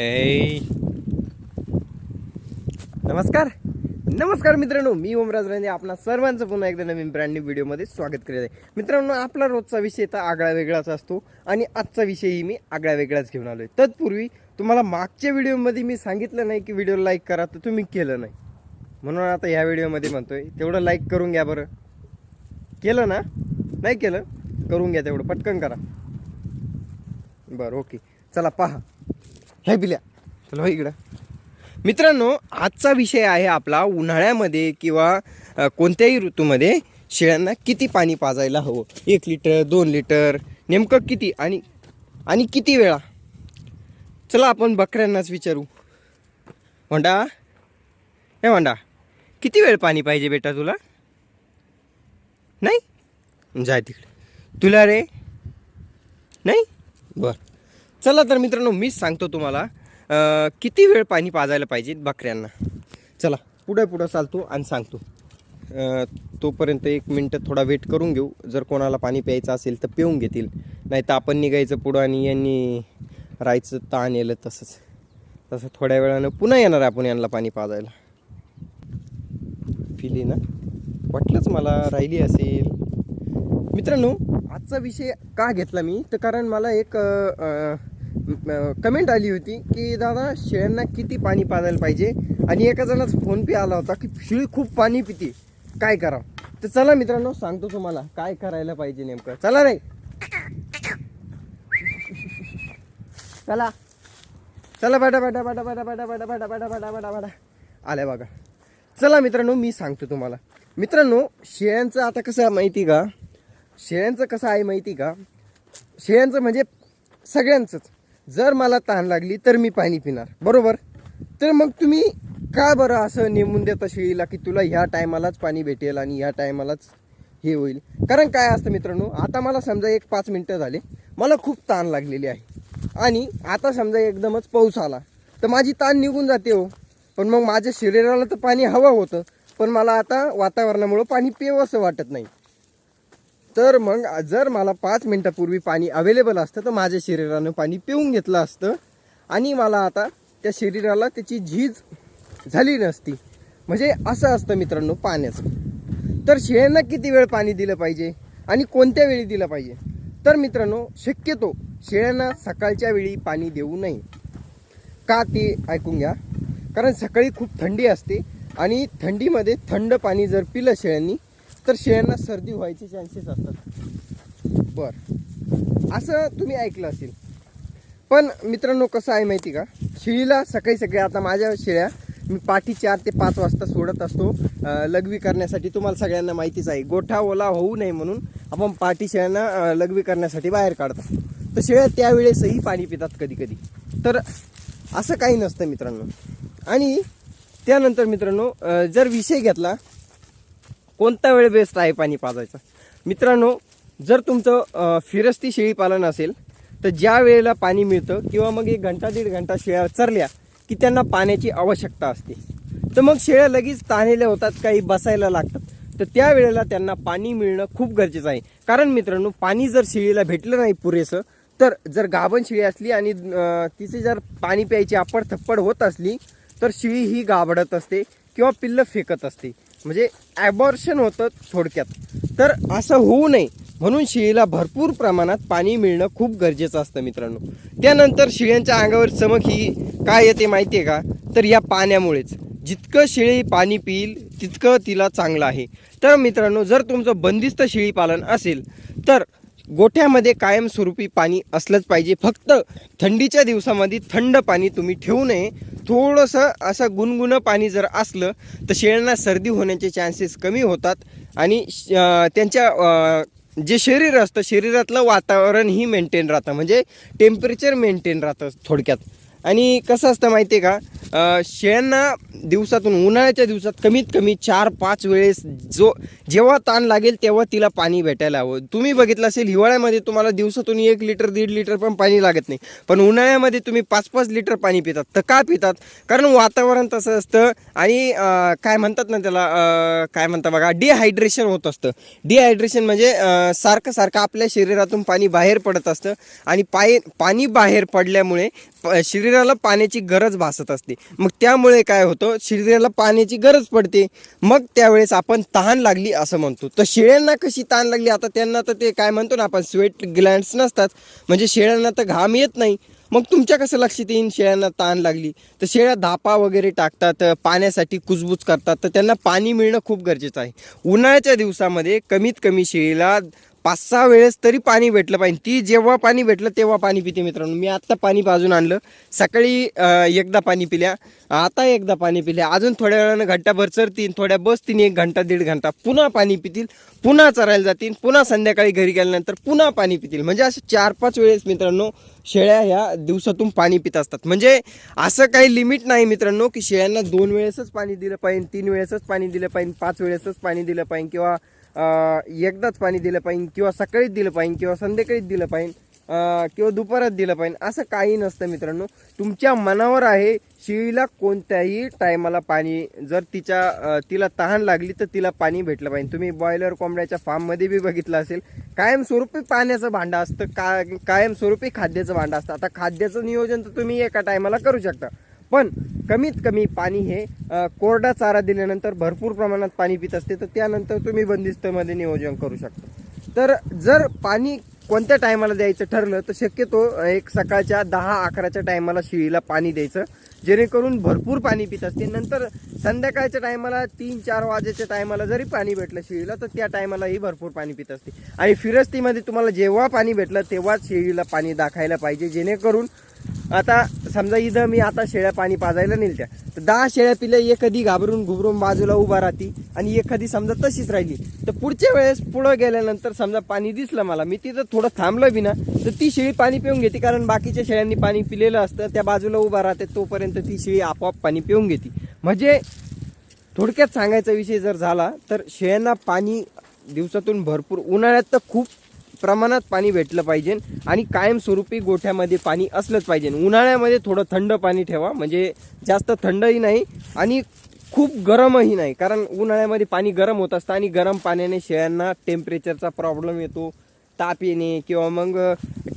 हे नमस्कार. नमस्कार मित्रांनो मी ओमराज राणे आपणा सर्वांचं पुन्हा एकदा नवीन ब्रँड न्यू व्हिडिओमध्ये स्वागत करीत आहे. मित्रांनो आपला रोजचा विषय तर आगळा वेगळाच असतो आणि आजचा विषयही मी आगळा वेगळाच घेऊन आलो आहे तत्पूर्वी तुम्हाला मागच्या व्हिडिओमध्ये मी सांगितलं नाही की व्हिडिओ लाईक करा तर तुम्ही केलं नाही. म्हणून आता ह्या व्हिडिओमध्ये म्हणतोय तेवढं लाईक करून घ्या बरं. केलं ना? नाही केलं? करून घ्या तेवढं पटकन करा. बरं ओके चला पहा. हे पिल्या चला हो इकडं. मित्रांनो आजचा विषय आहे आपला उन्हाळ्यामध्ये किंवा कोणत्याही ऋतूमध्ये शेळ्यांना किती पाणी पाजायला हवं? एक लिटर दोन लिटर नेमकं किती? आणि आणि किती वेळा? चला आपण बकऱ्यांनाच विचारू. होंडा हे होंडा किती वेळ पाणी पाहिजे बेटा तुला? नाही? जाय तिकडे. तुला रे? नाही? बरं. चला तर मित्रांनो मीच सांगतो तुम्हाला किती वेळ पाणी पाजायला पाहिजे बकऱ्यांना? चला पुढे पुढं चालतो आणि सांगतो. तोपर्यंत एक मिनटं थोडा वेट करून घेऊ. जर कोणाला पाणी प्यायचं असेल तर पिऊन घेतील. नाही तर आपण निघायचं पुढं आणि यांनी राहायचं ताण येलं तसंच. तसं थोड्या वेळानं पुन्हा येणार आपण यांना पाणी पाजायला. फिली ना? वाटलंच मला राहिली असेल. मित्रांनो आजचा विषय का घेतला मी तर कारण मला एक कमेंट आली होती की दादा शेळ्यांना किती पाणी पाजायला पाहिजे आणि एका जणाचा फोन पे आला होता की शेळी खूप पाणी पिते काय करावं तर चला मित्रांनो सांगतो तुम्हाला काय करायला पाहिजे नेमकं चला रे चला चला बेटा बेटा बेटा बेटा बेटा बेटा बेटा बेटा बेटा बेटा बेटा आल्या बघा चला मित्रांनो मी सांगतो तुम्हाला मित्रांनो शेळ्यांचं आता कसं माहिती का शेळ्यांचं कसं आहे माहिती का? शेळ्यांचं म्हणजे सगळ्यांचंच. जर मला तहान लागली तर मी पाणी पिणार. बरोबर? तर मग तुम्ही का बरं असं नेमून देता शेळीला की तुला ह्या टायमालाच पाणी भेटेल आणि ह्या टायमालाच हे होईल? कारण काय असतं मित्रांनो आता मला समजा एक पाच मिनटं झाले. मला खूप ताण लागलेली आहे. आणि आता समजा एकदमच पाऊस आला. तर माझी ताण निघून जाते हो. पण मग माझ्या शरीराला तर पाणी हवं होतं. पण मला आता वातावरणामुळं पाणी पिवंसं वाटत नाही. तर मग जर मला पाच मिनटापूर्वी पाणी अवेलेबल असतं तर माझ्या शरीरानं पाणी पिऊन घेतलं असतं. आणि मला आता त्या शरीराला त्याची झीज झाली नसती. म्हणजे असं असतं मित्रांनो पाण्याचं. तर शेळ्यांना किती वेळ पाणी दिलं पाहिजे? आणि कोणत्या वेळी दिलं पाहिजे? तर मित्रांनो शक्यतो शेळ्यांना सकाळच्या वेळी पाणी देऊ नये. का ते ऐकून घ्या. कारण सकाळी खूप थंडी असते आणि थंडीमध्ये थंड पाणी जर पिलं शेळ्यांनी तर शेळ्यांना सर्दी व्हायचे चान्सेस असतात. बर. असं तुम्ही ऐकलं असेल. पण मित्रांनो कसं आहे माहिती का? शेळीला सकाळी सकाळी आता माझ्या शेळ्या मी पाठी चार ते पाच वाजता सोडत असतो. लघवी करण्यासाठी तुम्हाला सगळ्यांना माहितीच आहे. गोठा ओला होऊ नये म्हणून आपण पाठी शेळ्यांना लघवी करण्यासाठी बाहेर काढतो. तर शेळ्या त्यावेळेसही पाणी पितात कधी कधी तर असं काही नसतं मित्रांनो. आणि त्यानंतर मित्रांनो जर विषय घेतला कोणता वेळ बेस्ट आहे पाणी पाजायचा? मित्रांनो जर तुमचं फिरस्ती शेळी पालन असेल तर ज्या वेळेला पाणी मिळतं किंवा मग एक घंटा दीड घंटा शेळ्या चरल्या की त्यांना पाण्याची आवश्यकता असते. तर मग शेळ्या लगेच ताणलेल्या होतात काही बसायला लागतात. तर त्यावेळेला त्यांना पाणी मिळणं खूप गरजेचं आहे. कारण मित्रांनो पाणी जर शेळीला भेटलं नाही पुरेसं तर जर गाभण शिळी असली आणि तिचे जर पाणी प्यायची आपड थप्पड होत असली तर शिळी ही गाबडत असते किंवा पिल्लं फेकत असते. म्हणजे ॲबॉर्शन होतं थोडक्यात. तर असं होऊ नये. म्हणून शेळीला भरपूर प्रमाणात पाणी मिळणं खूप गरजेचं असतं मित्रांनो. त्यानंतर शेळ्यांच्या अंगावर चमक ही काय येते माहिती आहे का? तर या पाण्यामुळेच. जितकं शेळी पाणी पिईल तितकं तिला चांगलं आहे. तर मित्रांनो जर तुमचं बंदिस्त शेळी पालन असेल तर गोठ्यामध्ये कायमस्वरूपी पाणी असलंच पाहिजे. फक्त थंडीच्या दिवसामध्ये थंड पाणी तुम्ही ठेवू नये. थोडंसं असं गुणगुणं पाणी जर असलं तर शेळ्यांना सर्दी होण्याचे चान्सेस कमी होतात. आणि श- त्यांच्या जे शरीर असतं शरीरातलं वातावरणही मेंटेन राहतं. म्हणजे टेम्परेचर मेंटेन राहतं थोडक्यात. आणि कसं असतं माहिती आहे का? शेळ्यांना दिवसातून उन्हाळ्याच्या दिवसात कमीत कमी चार पाच वेळेस जो जेव्हा ताण लागेल तेव्हा तिला पाणी भेटायला हवं. तुम्ही बघितलं असेल हिवाळ्यामध्ये तुम्हाला दिवसातून एक लिटर दीड लिटर पण पाणी लागत नाही. पण उन्हाळ्यामध्ये तुम्ही पाच पाच लिटर पाणी पितात तर का पितात? कारण वातावरण तसं असतं आणि काय म्हणतात ना त्याला काय म्हणतात बघा डिहायड्रेशन होत असतं. डिहायड्रेशन म्हणजे सारखं सारखं आपल्या शरीरातून पाणी बाहेर पडत असतं आणि पाय पाणी बाहेर पडल्यामुळे शरीर शरीराला पाण्याची गरज भासत असते. मग त्यामुळे काय होतं? शरीराला पाण्याची गरज पडते. मग त्यावेळेस आपण तहान लागली असं म्हणतो. तर शेळ्यांना कशी तहान लागली? आता त्यांना तर ते काय म्हणतो ना आपण स्वेट ग्लँड्स नसतात. म्हणजे शेळ्यांना तर घाम येत नाही. मग तुमच्या कसं लक्षात येईन शेळ्यांना ताण लागली? तर शेळ्या धापा वगैरे टाकतात पाण्यासाठी कुजबूज करतात. तर त्यांना पाणी मिळणं खूप गरजेचं आहे. उन्हाळ्याच्या दिवसामध्ये कमीत कमी शेळीला पाच सहा वेळेस तरी पाणी भेटलं पाहिजे. ती जेव्हा पाणी भेटलं तेव्हा पाणी पिते मित्रांनो. मी आत्ता पाणी पाजून आणलं. सकाळी एकदा पाणी पिल्या. आता एकदा पाणी पिल्या. अजून थोड्या वेळानं घंटा चरतील. थोड्या बसतील एक घंटा दीड घंटा पुन्हा पाणी पितील. पुन्हा चरायला जातील. पुन्हा संध्याकाळी घरी गेल्यानंतर पुन्हा पाणी पितील. म्हणजे असं चार पाच वेळेस मित्रांनो शेळ्या ह्या दिवसातून पाणी पित असतात. म्हणजे असं काही लिमिट नाही मित्रांनो की शेळ्यांना दोन वेळेसच पाणी दिलं पाहिजे तीन वेळेसच पाणी दिलं पाहिजे पाच वेळेसच पाणी दिलं पाहिजे किंवा एकदाच पाणी दिलं पाहिजे किंवा सकाळीच दिलं पाहिजे किंवा संध्याकाळीच दिलं पाहिजे किंवा दुपारात दिलं पाहिजे असं काही नसतं मित्रांनो. तुमच्या मनावर आहे शिळीला कोणत्याही टायमाला पाणी जर तिच्या तिला तहान लागली तर तिला पाणी भेटलं पाहिजे. तुम्ही बॉयलर कोंबड्याच्या फार्ममध्ये बी बघितलं असेल कायमस्वरूपी पाण्याचं भांडं असतं का कायमस्वरूपी खाद्याचं भांडं असतं. आता खाद्याचं नियोजन तर तुम्ही एका टायमाला करू शकता. पण कमीत कमी पाणी हे कोरडा चारा दिल्यानंतर भरपूर प्रमाणात पाणी पित असते तर त्यानंतर तुम्ही बंदिस्तमध्ये नियोजन करू शकता. तर जर पाणी कोणत्या टायमाला द्यायचं ठरलं तर शक्यतो एक सकाळच्या दहा अकराच्या टायमाला शिळीला पाणी द्यायचं जेणेकरून भरपूर पाणी पित असते. नंतर संध्याकाळच्या टायमाला तीन चार वाजेच्या टायमाला जरी पाणी भेटलं शिळीला तर त्या टायमालाही भरपूर पाणी पित असते. आणि फिरस्तीमध्ये तुम्हाला जेव्हा पाणी भेटलं तेव्हाच शिळीला पाणी दाखायला पाहिजे जेणेकरून आता समजा इथं मी आता शेळ्या पाणी पाजायला नेलत्या तर दहा शेळ्या पिल्या एखादी घाबरून घुबरून बाजूला उभा राहती आणि एखादी समजा तशीच राहिली. तर पुढच्या वेळेस पुढं गेल्यानंतर समजा पाणी दिसलं मला मी तिथं थोडं थांबलं बी ना तर ती शेळी पाणी पिऊन घेते कारण बाकीच्या शेळ्यांनी पाणी पिलेलं असतं त्या बाजूला उभा राहते तोपर्यंत ती शेळी आपोआप पाणी पिऊन घेते. म्हणजे थोडक्यात सांगायचा विषय जर झाला तर शेळ्यांना पाणी दिवसातून भरपूर उन्हाळ्यात तर खूप प्रमाणात पाणी भेटलं पाहिजे आणि कायमस्वरूपी गोठ्यामध्ये पाणी असलंच पाहिजे. उन्हाळ्यामध्ये थोडं थंड पाणी ठेवा म्हणजे जास्त थंडही नाही आणि खूप गरमही नाही. कारण उन्हाळ्यामध्ये पाणी गरम होत असतं आणि गरम पाण्याने शेळ्यांना टेम्परेचरचा प्रॉब्लेम येतो ताप येणे किंवा मग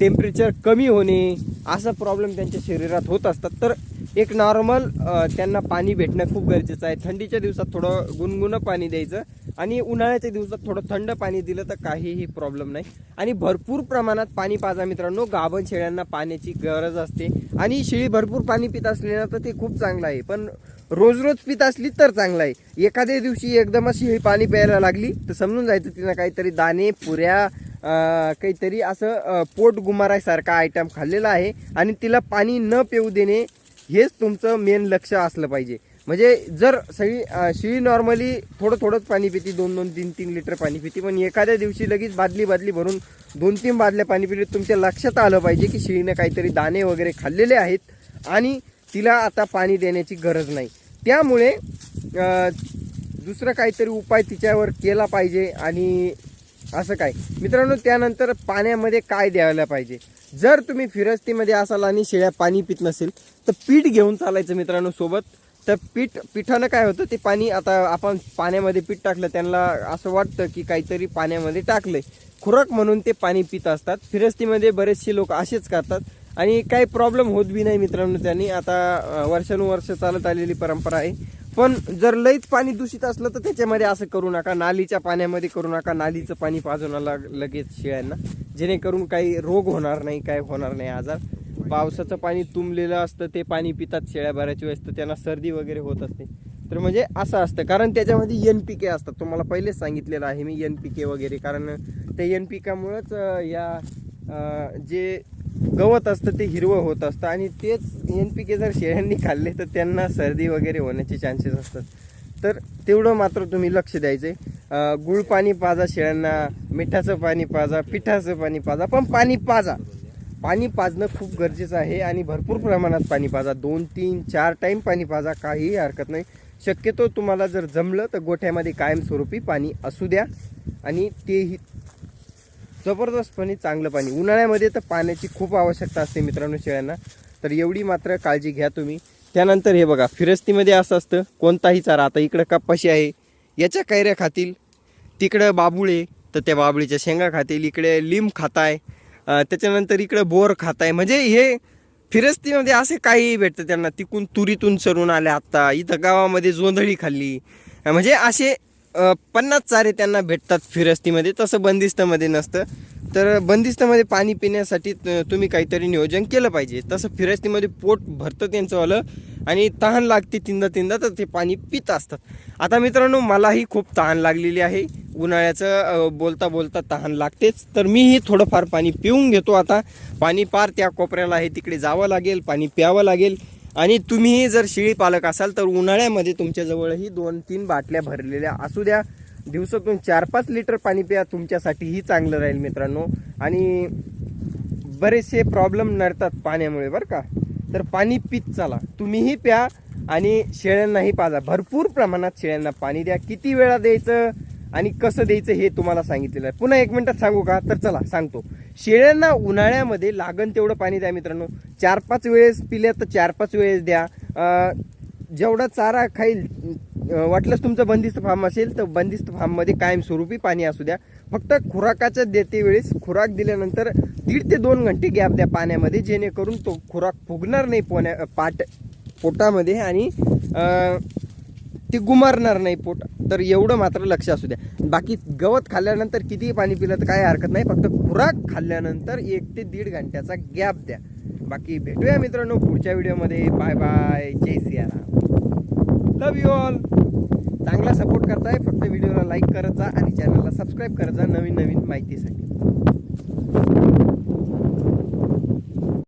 टेम्परेचर कमी होणे असा प्रॉब्लेम त्यांच्या शरीरात होत असतात. तर एक नॉर्मल त्यांना पाणी भेटणं खूप गरजेचं आहे. थंडीच्या दिवसात थोडं गुणगुणं पाणी द्यायचं आणि उन्हाळ्याच्या दिवसात थोडं थंड पाणी दिलं तर काहीही प्रॉब्लेम नाही. आणि भरपूर प्रमाणात पाणी पाजा मित्रांनो गाभण शेळ्यांना पाण्याची गरज असते. आणि शेळी भरपूर पाणी पित असलेलं तर ते खूप चांगलं आहे. पण रोज रोज पित असली तर चांगलं आहे. एखाद्या दिवशी एकदमच शेळी पाणी प्यायला लागली तर समजून जायचं तिनं काहीतरी दाणे पुऱ्या काहीतरी असं पोट गुमारायसारखा आयटम खाल्लेला आहे. आणि तिला पाणी न पिऊ देणे हेच तुमचं मेन लक्ष असलं पाहिजे. म्हणजे जर सगळी शिळी नॉर्मली थोडं थोडंच पाणी पिते दोन दोन तीन तीन लिटर पाणी पिते पण एखाद्या दिवशी लगेच बादली बादली भरून दोन तीन बादल्या पाणी पिले तुमच्या लक्षात आलं पाहिजे की शिळीनं काहीतरी दाणे वगैरे खाल्लेले आहेत आणि तिला आता पाणी देण्याची गरज नाही. त्यामुळे दुसरं काहीतरी उपाय तिच्यावर केला पाहिजे आणि असं काय? मित्रांनो त्यानंतर पाण्यामध्ये काय द्यायला पाहिजे? जर तुम्ही फिरस्तीमध्ये असाल आणि शेळ्या पाणी पित नसेल तर पीठ घेऊन चालायचं मित्रांनो सोबत. तर पीठ पिठानं काय होतं ते पाणी आता आपण पाण्यामध्ये पीठ टाकलं त्यांना असं वाटतं की काहीतरी पाण्यामध्ये टाकलंय. खुराक म्हणून ते पाणी पित असतात. फिरस्तीमध्ये बरेचसे लोक असेच करतात. आणि काही प्रॉब्लेम होत बी नाही मित्रांनो त्यांनी. आता वर्षानुवर्ष चालत आलेली परंपरा आहे. पण जर लईच पाणी दूषित असलं तर त्याच्यामध्ये असं करू नका. नालीच्या पाण्यामध्ये करू नका. नालीचं पाणी पाजू नका लगेच शेळ्यांना. जेणेकरून काही रोग होणार नाही काय होणार नाही आजार. पावसाचं पाणी तुंबलेलं असतं ते पाणी पितात शेळ्या बऱ्याच वेळेस तर त्यांना सर्दी वगैरे होत असते. तर म्हणजे असं असतं. कारण त्याच्यामध्ये एन पी के असतात. तुम्हाला पहिलेच सांगितलेलं आहे मी एन पी के वगैरे. कारण त्या एन पी केमुळंच या जे गवत असतं ते हिरवं होत असतं आणि तेच एन पी के जर शेळ्यांनी खाल्ले तर त्यांना सर्दी वगैरे होण्याचे चान्सेस असतात. तर तेवढं मात्र तुम्ही लक्ष द्यायचं गुळ पाणी पाजा शेळ्यांना मिठाचं पाणी पाजा पिठाचं पाणी पाजा पण पाणी पाजा. पाणी पाजणं खूप गरजेचं आहे आणि भरपूर प्रमाणात पाणी पाजा. दोन तीन चार टाईम पाणी पाजा काहीही हरकत नाही. शक्यतो तुम्हाला जर जमलं तर गोठ्यामध्ये कायमस्वरूपी पाणी असू द्या. आणि तेही जबरदस्तपणे चांगलं पाणी. उन्हाळ्यामध्ये तर पाण्याची खूप आवश्यकता असते मित्रांनो शेळ्यांना. तर एवढी मात्र काळजी घ्या तुम्ही. त्यानंतर हे बघा फिरस्तीमध्ये असं असतं कोणताही चारा आता इकडं कपाशी आहे याच्या कैऱ्या खातील तिकडं बाबुळे तर त्या बाबळीच्या शेंगा खातील इकडे लिंब खाताय त्याच्यानंतर इकडं बोर खाताय. म्हणजे हे फिरस्तीमध्ये असे काही भेटतं त्यांना. तिकून तुरीतून सरून आले आत्ता इथं गावामध्ये जोंधळी खाल्ली. म्हणजे असे पन्नास चारे त्यांना भेटतात फिरस्तीमध्ये तसं बंदिस्तमध्ये नसतं. तर बंदिस्तमध्ये पाणी पिण्यासाठी त- तुम्ही काहीतरी नियोजन केलं पाहिजे. तसं फिरस्तीमध्ये पोट भरतं त्यांचंवालं आणि तहान लागते तिंदा तिंदा तर ते पाणी पित असतात. आता मित्रांनो मलाही खूप तहान लागलेली आहे. उन्हाळ्याचं बोलता बोलता तहान लागतेच. तर मीही थोडंफार पाणी पिऊन घेतो आता. पाणी पार त्या कोपऱ्याला आहे तिकडे जावं लागेल पाणी प्यावं लागेल. आणि तुम्हीही जर शेळी पालक असाल तर उन्हाळ्यामध्ये तुमच्याजवळही दोन तीन बाटल्या भरलेल्या असू द्या. दिवसातून चार पाच लिटर पाणी प्या तुमच्यासाठीही चांगलं राहील मित्रांनो. आणि बरेचसे प्रॉब्लेम नडतात पाण्यामुळे बरं का? तर पाणी पित चला. तुम्हीही प्या आणि शेळ्यांनाही पाजा. भरपूर प्रमाणात शेळ्यांना पाणी द्या. किती वेळा द्यायचं आणि कसं द्यायचं हे तुम्हाला सांगितलेलं आहे. पुन्हा एक मिनटात सांगू का? तर चला सांगतो. शेळ्यांना उन्हाळ्यामध्ये लागण तेवढं पाणी द्या मित्रांनो. चार पाच वेळेस पिल्या तर चार पाच वेळेस द्या. जेवढा चारा खाईल वाटलंच तुमचं बंदिस्त फार्म असेल तर बंदिस्त फार्ममध्ये कायमस्वरूपी पाणी असू द्या. फक्त खुराकाच्या देते वेळेस खुराक दिल्यानंतर दीड ते दोन घंटे गॅप द्या पाण्यामध्ये जेणेकरून तो खुराक फुगणार नाही पोण्या पाट पोटामध्ये आणि ते गुमारणार नाही पोट. तर एवढं मात्र लक्ष असू द्या. बाकी गवत खाल्ल्यानंतर कितीही पाणी पिलं तर काही हरकत नाही. फक्त खुराक खाल्ल्यानंतर एक ते दीड घंट्याचा गॅप द्या. बाकी भेटूया मित्रांनो पुढच्या व्हिडिओमध्ये. Bye bye. Jai Siyaram. Love you all चांगला सपोर्ट करताय. फक्त व्हिडिओला लाईक करत जा आणि चॅनलला सबस्क्राईब करत जा नवीन नवीन माहितीसाठी.